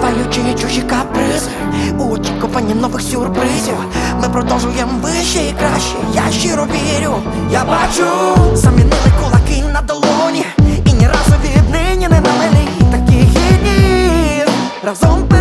Переживаючи чужі капризи у очікуванні нових сюрпризів, ми продовжуємо вище і краще. Я щиро вірю, я бачу, замінили кулаки на долоні, і ні разу віднині не налили таких гідні разом.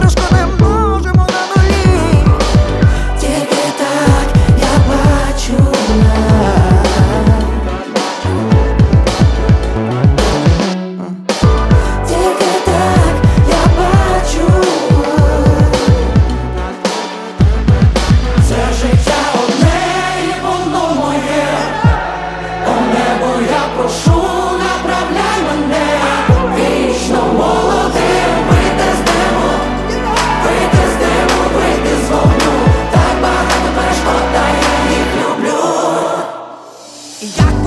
Yeah.